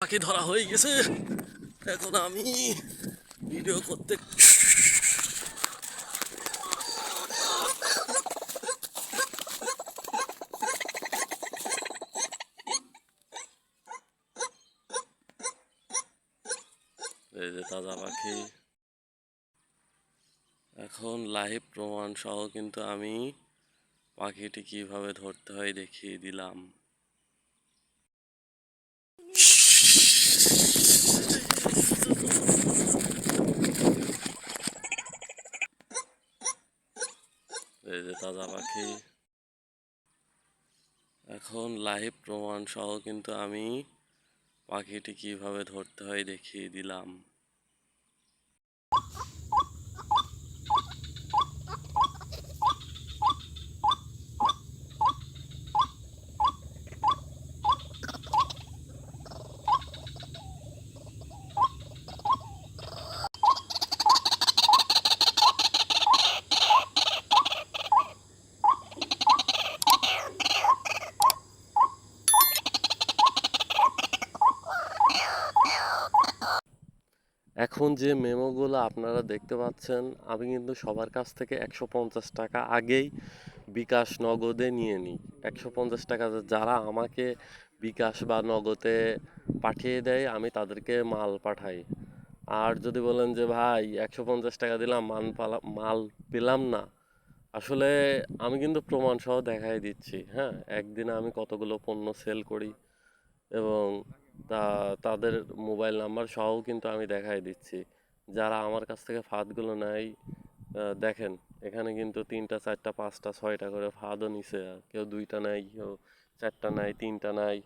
পাখি ধরা হয়ে গেছে। এখন আমি ভিডিও করতে এই যে তাজা পাখি। এখন লাইভ প্রমাণ সহ কিন্তু আমি পাখিটি কীভাবে ধরতে হয় দেখিয়ে দিলাম এই যে তাজা পাখি। এখন লাইভ প্রমাণ সহ কিন্তু আমি পাখিটি কীভাবে ধরতে হয় দেখিয়ে দিলাম। এখন যে মেমোগুলো আপনারা দেখতে পাচ্ছেন, আমি কিন্তু সবার কাছ থেকে একশো পঞ্চাশ টাকা আগেই বিকাশ নগদে নিয়ে নিই। একশো পঞ্চাশ টাকা যারা আমাকে বিকাশ বা নগদে পাঠিয়ে দেয়, আমি তাদেরকে মাল পাঠাই। আর যদি বলেন যে, ভাই, একশো পঞ্চাশ টাকা দিলাম, মান পালা, মাল পেলাম না। আসলে আমি কিন্তু প্রমাণসহ দেখাই দিচ্ছি হ্যাঁ? একদিনে আমি কতগুলো পণ্য সেল করি এবং তা তাদের মোবাইল নাম্বার সহ কিন্তু আমি দেখাই দিচ্ছি। যারা আমার কাছ থেকে ফাঁদগুলো নেয় দেখেন, এখানে কিন্তু তিনটা, চারটা, পাঁচটা, ছয়টা করে ফাঁদও নিছে কেউ দুইটা নাই কেউ চারটা নাই তিনটা নেয়।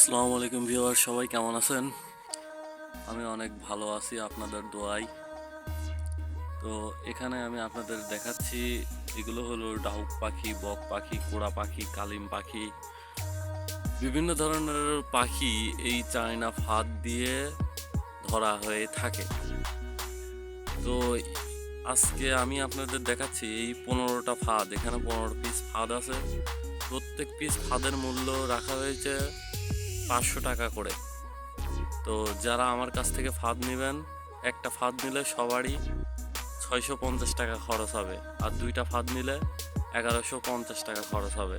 আসসালামু আলাইকুম ভিউয়ার সবাই কেমন আছেন? আমি অনেক ভালো আছি আপনাদের দোয়াই তো এখানে আমি আপনাদের দেখাচ্ছি এগুলো হলো ডাউক পাখি, বক পাখি, কোড়া পাখি, কালিম পাখি, বিভিন্ন ধরনের পাখি এই চায়না ফাঁদ দিয়ে ধরা হয়ে থাকে। তো আজকে আমি আপনাদের দেখাচ্ছি এই পনেরোটা ফাঁদ। এখানে পনেরো পিস ফাঁদ আছে। প্রত্যেক পিস ফাঁদের মূল্য রাখা হয়েছে পাঁচশো টাকা করে। তো যারা আমার কাছ থেকে ফাঁদ নেবেন, একটা ফাঁদ নিলে সবারই ছয়শো পঞ্চাশ টাকা খরচ হবে, আর দুইটা ফাঁদ নিলে এগারোশো পঞ্চাশ টাকা খরচ হবে।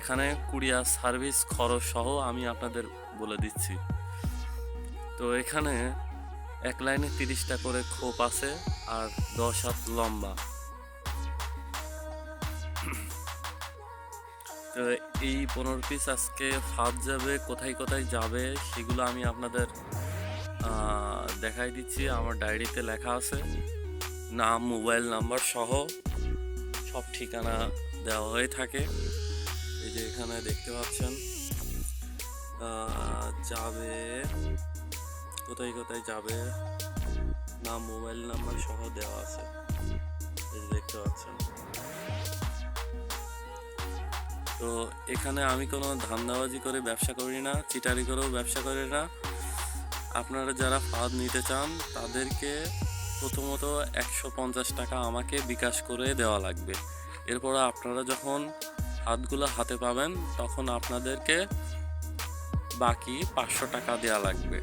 এখানে কুরিয়ার সার্ভিস খরচ সহ আমি আপনাদের বলে দিচ্ছি। তো এখানে এক লাইনে তিরিশটা করে খোপ আছে, আর দশ হাত লম্বা। এই পনেরো পিস আজকে ফাঁদ যাবে, কোথায় কোথায় যাবে সেগুলো আমি আপনাদের দেখাই দিচ্ছি। আমার ডায়েরিতে লেখা আছে, নাম, মোবাইল নাম্বার সহ সব ঠিকানা দেওয়া হয়ে থাকে। এই যে এখানে দেখতে পাচ্ছেন যাবে, কোথায় কোথায় যাবে, নাম, মোবাইল নাম্বার সহ দেওয়া আছে। এই দেখতে পাচ্ছেন। তো এখানে আমি কোনো ধান্দাবাজি করে ব্যবসা করি না, চিটারি করেও ব্যবসা করি না। আপনারা যারা ফাঁদ নিতে চান, তাদেরকে প্রথমত একশো পঞ্চাশ টাকা আমাকে বিকাশ করে দেওয়া লাগবে। এরপর আপনারা যখন হাতগুলো হাতে পাবেন, তখন আপনাদেরকে বাকি পাঁচশো টাকা দেওয়া লাগবে।